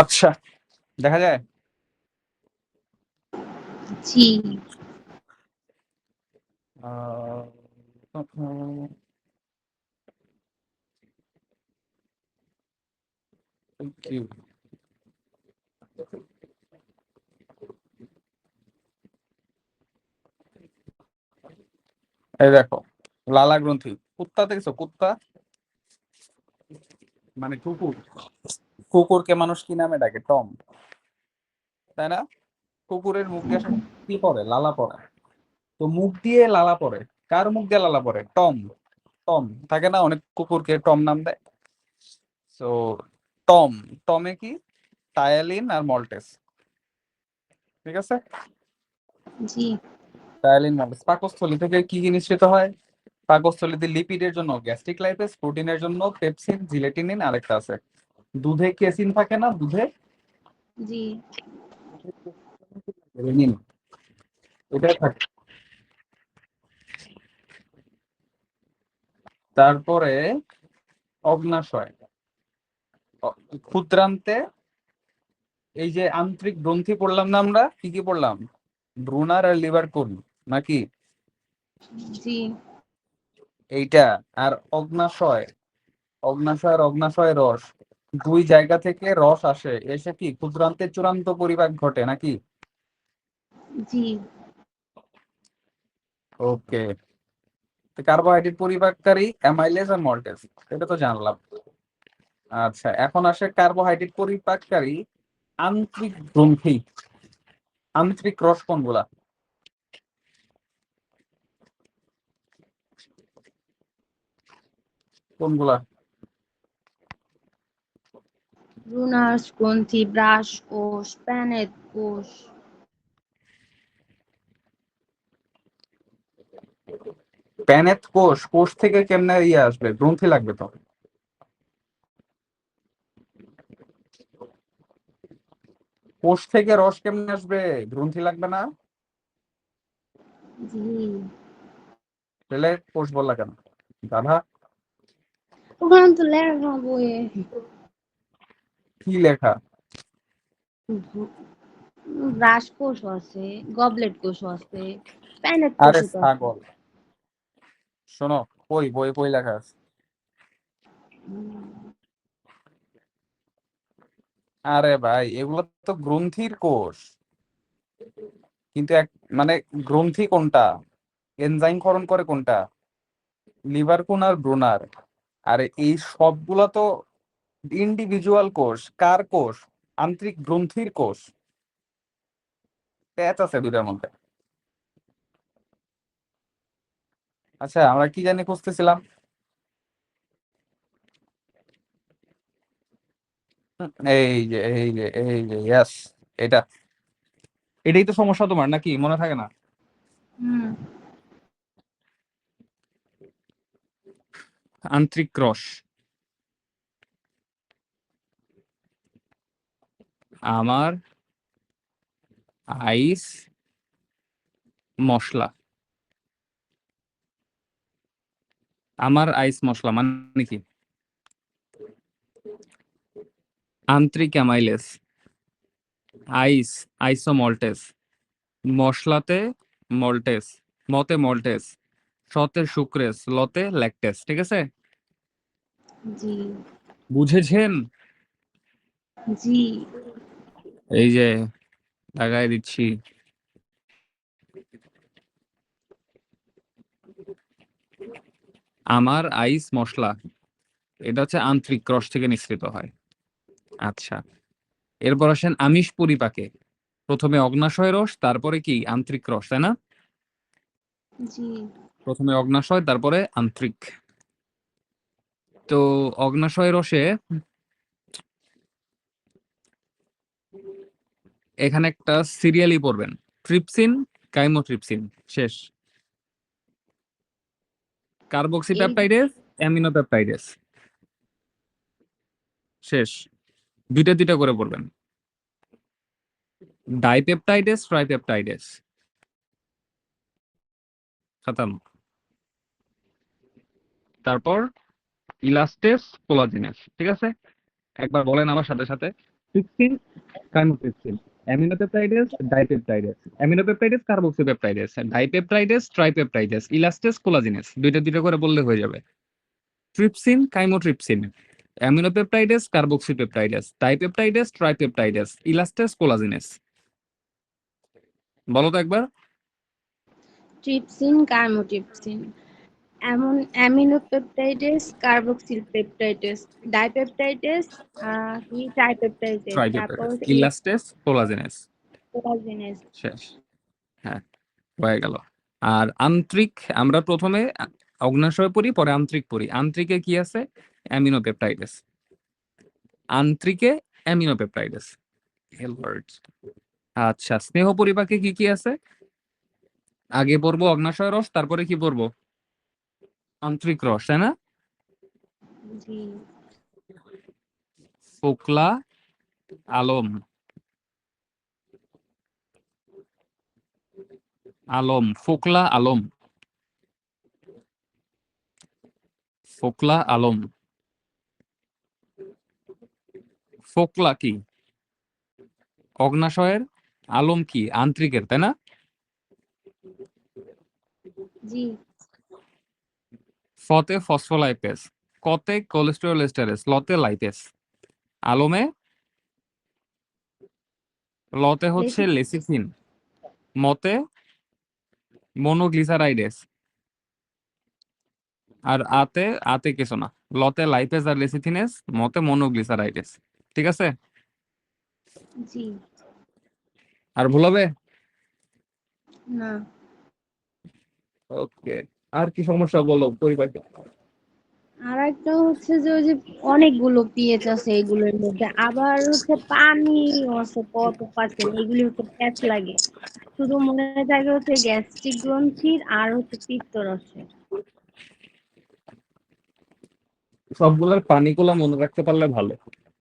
আচ্ছা দেখা যায়? জি। আহ, Thank you. এই দেখো লালা গ্রন্থি। কুত্তা দেখছ? কুত্তা? মানে কুকুর। কুকুরকে মানুষ কি নামে ডাকে? টম। তাই না? কুকুরের মুখ দিয়ে কি পড়ে? লালা পড়ে। তো মুখ দিয়ে লালা পড়ে। কার মুখ দিয়ে লালা পড়ে? টম। টম। থাকে না অনেক কুকুরকে টম নাম দেয়। তো টম। টমে কি? টায়ালিন আর মল্টেস। ঠিক আছে? জি। Ptyalin maltase. পাকস্থলী থেকে কি কি নিঃসৃত হয়? পাকস্থলীতে লিপিডের জন্য গ্যাস্ট্রিক লাইপেস প্রোটিনের জন্য পেপসিন জিলেটিনিন আরেকটা আছে। দুধে কেসিন থাকে না? দুধে? জি। রেনিন এটা থাকে। তারপরে অগ্নাশয়। ক্ষুদ্রান্তে এই যে আন্তরিক গ্রন্থি পড়লাম না আমরা? কি কি পড়লাম? ব্রুনার আর লিভার কোন নাকি? জি। এইটা আর অগ্নাশয় অগ্নাশয় আর অগ্নাশয় রস দুই জায়গা থেকে রস আসে। এসে কি ক্ষুদ্রান্তে চূড়ান্ত পরিপাক ঘটে নাকি? জি। ওকে। কার্বোহাইড্রেট পরিপাককারী অ্যামাইলেজ আর মল্টেজ এটা তো জানলাম। আচ্ছা এখন আসে কার্বোহাইড্রেট পরিপাককারী আন্তরিক গ্রন্থি। আন্তরিক রস কোনগুলা? কোনগুলা? রুনার্স গ্রন্থি ব্রাশ কোষ প্যানেট কোষ প্যানেত কোষ কোষ থেকে কেমনে ইয়ে আসবে? গ্রন্থি লাগবে তো। কোষ থেকে রস কেমনে আসবে? গ্রন্থি লাগবে না? তাহলে কোষ বললা কেন? দাদা ওখানে তো লেখা বইয়ে। কি লেখা? ব্রাশ কোষ আছে গবলেট কোষ আছে প্যানেট আরে ছাগল। শোনো কই বই বই লেখা আছে? আরে ভাই এগুলো তো গ্রন্থির কোষ। কিন্তু এক মানে গ্রন্থি কোনটা? এনজাইম ক্ষরণ করে কোনটা? লিভার কোন আর ব্রোনার? আরে এই সবগুলা তো ইন্ডিভিজুয়াল কোষ কার কোষ আন্তরিক গ্রন্থির কোষ প্যাচ আছে দুটার মধ্যে। আচ্ছা আমরা কি জানি খুঁজতেছিলাম? এই যে এই যে এই যে ইয়াস এটা। এটাই তো সমস্যা তোমার, নাকি? মনে থাকে না? আন্তরিক রস। আমার আইস মশলা। আমার আইস মশলা মানে কি? আন্তরিক অ্যামাইলেস আইস আইসোমল্টেস মশলাতে মল্টেস মতে মল্টেস সতে সুক্রেস লতে ল্যাকটেস ঠিক আছে? জি। বুঝেছেন? জি। এই যে লাগাই দিচ্ছি। আমার আইস মশলা এটা হচ্ছে আন্তরিক রস থেকে নিঃসৃত হয়। আচ্ছা। এরপর আসেন আমিষ পরিপাকে। প্রথমে অগ্নাশয় রস তারপরে কি? আন্তরিক রস তাই না? জি। প্রথমে অগ্নাশয়, তারপরে আন্তরিক। তো অগ্নাশয় রসে এখানে একটা সিরিয়ালি পড়বেন। ট্রিপসিন, কাইমোট্রিপসিন, শেষ। কার্বক্সিপ্যাপটাইডেস, অ্যামিনোপ্যাপটাইডেস। শেষ। দুইটা দুইটা করে পড়বেন। Dipeptidase, tripeptidase. খতম তারপর ইলাস্টেস কোলাজিনেস, ঠিক আছে? একবার বলেন আমার সাথে সাথে। Trypsin chymotrypsin aminopeptidase, dipeptidase. Aminopeptidase, carboxypeptidase, dipeptidase, tripeptidase, elastase, collagenase. দুইটা দুইটা করে বললে হয়ে যাবে। Trypsin, chymotrypsin, aminopeptidase, carboxypeptidase, dipeptidase, tripeptidase, elastase, collagenase. বলো তো একবার। ট্রিপসিন কার্মোট্রিপসিন এমন অ্যামিনোপেপটাইডেস কার্বক্সিল পেপটাইডেস ডাইপেপটাইডেস কি ট্রাইপেপটাইডেস তারপর ইলাস্টেস কোলাজিনেস। কোলাজেনেস। শেষ। হ্যাঁ হয়ে গেল। আর আন্ত্রিক আমরা প্রথমে অগ্নাশয় পড়ি পরে আন্ত্রিক পড়ি। আন্ত্রিকে কি আছে? অ্যামিনোপেপটাইডেস। আন্ত্রিকে অ্যামিনোপেপটাইডেস। আচ্ছা স্নেহ পরিপাকে কি কি আছে? আগে পড়ব অগ্নাশয় রস তারপরে কি পড়ব? আন্ত্রিক রস তাই না? ফোকলা আলম। আলম ফোকলা আলম। ফোকলা আলম। ফোকলা কি? অগ্নাশয়ের? আলম কি? আন্ত্রিকের তাই না? জি। ফতে ফসফোলাইপেস কতে কোলেস্টেরল এস্টারেস লতে লাইপেস। আলমে? লতে হচ্ছে লেসিথিন মতে? মনোগ্লিসারাইডেস। আর আতে? আতে কিছু না। লতে লাইপেস আর লেসিথিনেস মতে মনোগ্লিসারাইডেস। ঠিক আছে? জি। আর ভুল হবে? না। ওকে। আর কি সমস্যা বলো পরিবারকে আর একটা হচ্ছে যে ওই যে অনেকগুলো পিএইচ আছে এগুলোর মধ্যে আবার হচ্ছে পানি আছে কত পার্সেন্ট এগুলি হচ্ছে প্যাচ লাগে। শুধু মনে থাকে হচ্ছে গ্যাস্ট্রিক গ্রন্থির আর হচ্ছে পিত্তরসের সবগুলোর পানিগুলা মনে রাখতে পারলে ভালো।